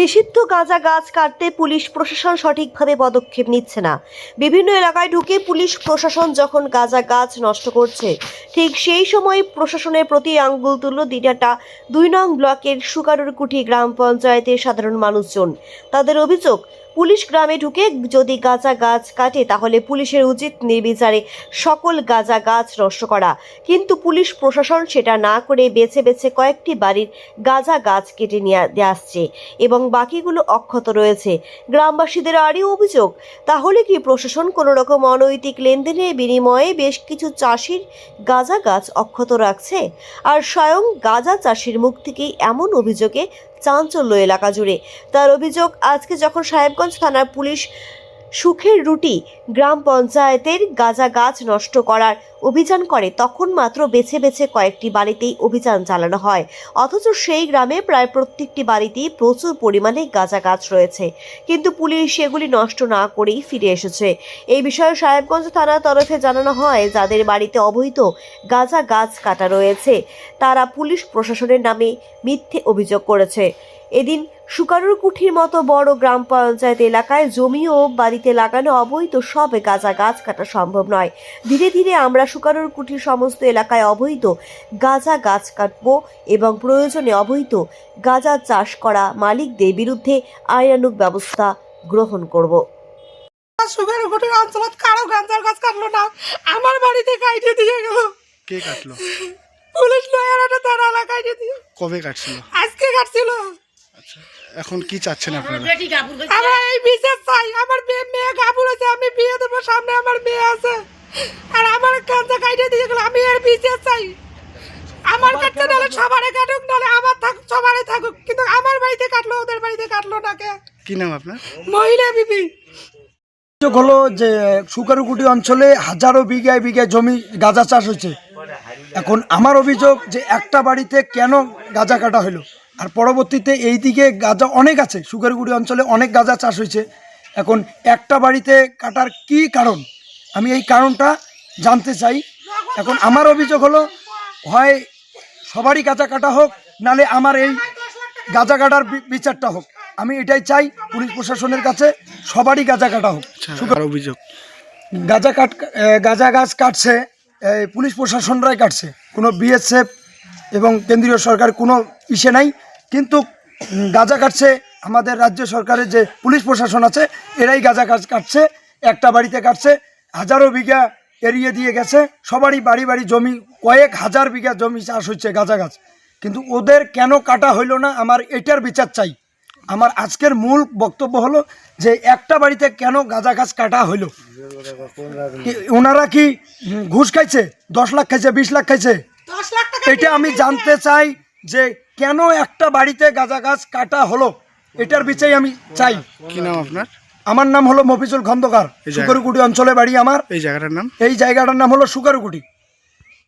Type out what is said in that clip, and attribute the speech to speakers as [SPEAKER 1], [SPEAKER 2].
[SPEAKER 1] নিষিদ্ধ গাঁজা গাছ কাটতে পুলিশ প্রশাসন সঠিকভাবে পদক্ষেপ নিচ্ছে না। বিভিন্ন এলাকায় ঢুকে পুলিশ প্রশাসন যখন গাঁজা গাছ নষ্ট করছে, ঠিক সেই সময় প্রশাসনের প্রতি আঙ্গুল তুলল দিনাটা দুই নং ব্লকের সুকারুরকুঠি গ্রাম পঞ্চায়েতের সাধারণ মানুষজন। তাদের অভিযোগ পুলিশ গ্রামে ঢুকে যদি গাঁজা গাছ কাটে, তাহলে পুলিশের উচিত নির্বিচারে সকল গাঁজা গাছ নষ্ট করা। কিন্তু পুলিশ প্রশাসন সেটা না করে বেছে বেছে কয়েকটি বাড়ির গাঁজা গাছ কেটে নিয়ে আসছে এবং বাকিগুলো অক্ষত রয়েছে। গ্রামবাসীদের আরও অভিযোগ, তাহলে কি প্রশাসন কোনো রকম অনৈতিক লেনদেনের বিনিময়ে বেশ কিছু চাষির গাঁজা গাছ অক্ষত রাখছে? আর স্বয়ং গাঁজা চাষির মুখ থেকেই এমন অভিযোগে চাঞ্চল্য এলাকা জুড়ে। তার অভিযোগ আজকে যখন সাহেবগঞ্জ থানার পুলিশ সুখের রুটি গ্রাম পঞ্চায়েতের গাঁজা গাছ নষ্ট করার অভিযান করে, তখন মাত্র বেছে বেছে কয়েকটি বাড়িতেই অভিযান চালানো হয়। অথচ সেই গ্রামে প্রায় প্রত্যেকটি বাড়িতেই প্রচুর পরিমাণে গাঁজা গাছ রয়েছে। কিন্তু পুলিশ সেগুলি নষ্ট না করেই ফিরে এসেছে। এই বিষয়ে সাহেবগঞ্জ থানার তরফে জানানো হয়, যাদের বাড়িতে অবৈধ গাঁজা গাছ কাটা রয়েছে, তারা পুলিশ প্রশাসনের নামে মিথ্যে অভিযোগ করেছে। এদিন সুকারুর কুঠির মতো বড় গ্রাম পঞ্চায়েত এলাকায় জমি ও বাড়িতে লাগানো অবৈধ সব গাঁজা গাছ কাটা সম্ভব নয়। ধীরে ধীরে আমরা সুকারুর কুঠির সমস্ত এলাকায় অবৈধ গাঁজা গাছ কাটব এবং প্রয়োজনে অবৈধ গাঁজা চাষ করা মালিকদের বিরুদ্ধে আইনানুগ ব্যবস্থা গ্রহণ করব।
[SPEAKER 2] সুগার ঘটির অঞ্চলত কারও গাঞ্জার গাছ কাটলো না। আমার বাড়িতে কাইটে দিয়ে গেল।
[SPEAKER 3] কে কাটলো?
[SPEAKER 2] পুলিশ লয়ারটা তার এলাকায় দিয়ে।
[SPEAKER 3] কবে কাটছিল?
[SPEAKER 2] আজকে কাটছিল।
[SPEAKER 3] আচ্ছা। এখন কি চাচ্ছেন আপনারা?
[SPEAKER 2] আমরা এই বিশেষ চাই আমার মেয়ে মেয়ে গাবুল আছে আমি বিয়ে দেবো সামনে আমার মেয়ে আছে। আর আমার গাঞ্জা কাইটে দিয়ে গেল আমি এর বিশেষ চাই। আমার কাটতে নাহলে সবারে কাটুক নাহলে আমার থাক সবারে থাকুক কিন্তু আমার বাড়িতে কাটলো ওদের বাড়িতে কাটলো না কে?
[SPEAKER 3] কি নাম আপনার?
[SPEAKER 2] মহিলা বিবি।
[SPEAKER 4] অভিযোগ হলো যে সুকারুকুটি অঞ্চলে হাজারো বিঘায় বিঘায় জমি গাঁজা চাষ হয়েছে। এখন আমার অভিযোগ যে একটা বাড়িতে কেন গাঁজা কাটা হলো? আর পরবর্তীতে এই দিকে গাঁজা অনেক আছে। সুগারগুড়ি অঞ্চলে অনেক গাঁজা চাষ হয়েছে। এখন একটা বাড়িতে কাটার কি কারণ? আমি এই কারণটা জানতে চাই। এখন আমার অভিযোগ হলো হয় সবারই গাঁজা কাটা হোক নালে আমার এই গাঁজা কাটার বিচারটা হোক। আমি এটাই চাই পুলিশ প্রশাসনের কাছে সবারই গাঁজা কাটা হোক।
[SPEAKER 3] আচ্ছা অভিযোগ?
[SPEAKER 4] গাঁজা কাট গাঁজা গাছ কাটছে পুলিশ প্রশাসনরাই কাটছে। কোনো বিএসএফ এবং কেন্দ্রীয় সরকার কোনো ইসে নাই। কিন্তু গাঁজা কাটছে আমাদের রাজ্য সরকারের যে পুলিশ প্রশাসন আছে এরাই গাঁজা গাছ কাটছে একটা বাড়িতে কাটছে হাজারো বিঘা এড়িয়ে দিয়ে গেছে সবারই বাড়ি বাড়ি জমি কয়েক হাজার বিঘা জমি চাষ হচ্ছে গাঁজা গাছ। কিন্তু ওদের কেন কাটা হইল না আমার এটার বিচার চাই। আমার আজকের মূল বক্তব্য হলো যে একটা বাড়িতে কেন গাঁজা গাছ কাটা হইল? ওনারা কি ঘুষ খাইছে? দশ লাখ খাইছে বিশ লাখ খাইছে? এটা আমি জানতে চাই যে কেন একটা বাড়িতে গাঁজা গাছ কাটা হলো? এটার বিচাই আমি চাই।
[SPEAKER 3] কি নাম আপনার?
[SPEAKER 4] আমার নাম হলো মফিজুল খন্দকার।
[SPEAKER 3] সুগারুকুটি
[SPEAKER 4] সুকারুকুটি অঞ্চলে বাড়ি আমার।
[SPEAKER 3] এই জায়গাটার নাম?
[SPEAKER 4] এই জায়গাটার নাম হলো সুকারুকুটি